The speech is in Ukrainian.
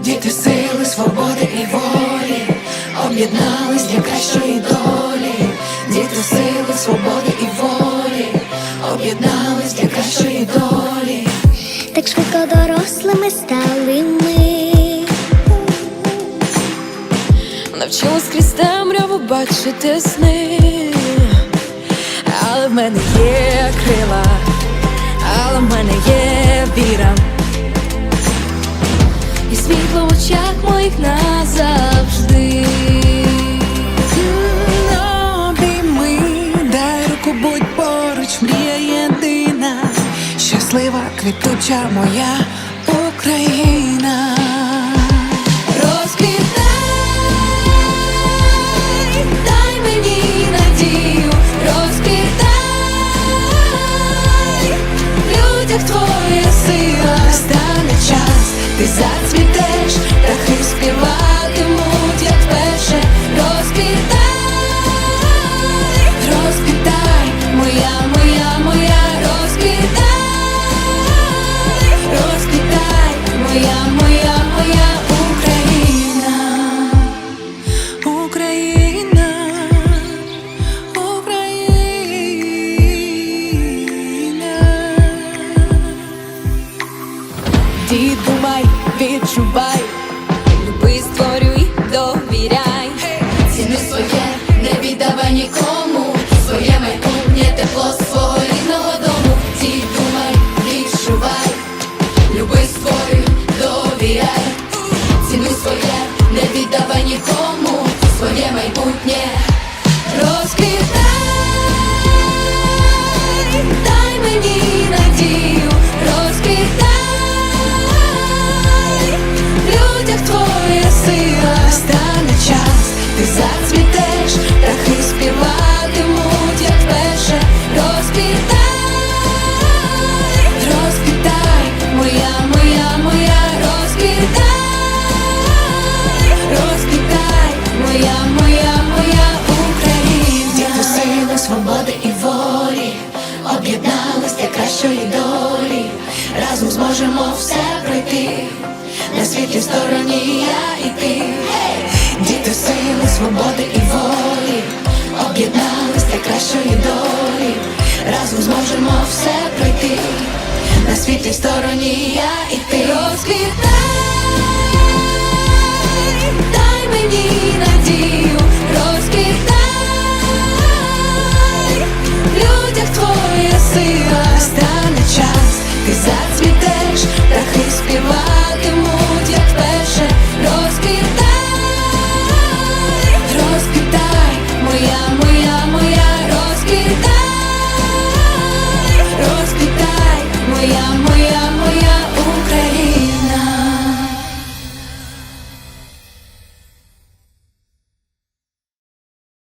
діти сили, свободи і волі, об'єднались для кращої долі, діти сили, свободи і волі, об'єднались для кращої долі. Так швидко дорослими стали ми. Навчилась крізь темряву бачити сни, але в мене є крила, моїх назавжди. Обійми, дай руку, будь поруч, мрія єдина, щаслива, квітуча моя Україна. Розквітай, Ти думай, відчувай, люби, створюй, довіряй. Ціни своє, не віддавай нікому, своє майбутнє тепло свого рідного дому. Ти думай, відчувай, люби, створюй, довіряй. Ціни своє, не віддавай нікому, своє майбутнє. Розквітай, об'єднались для кращої долі. Разом зможемо все пройти. На світлій стороні я і ти. Діти сили, свободи і волі, об'єднались для кращої долі. Разом зможемо все пройти. На світлій стороні я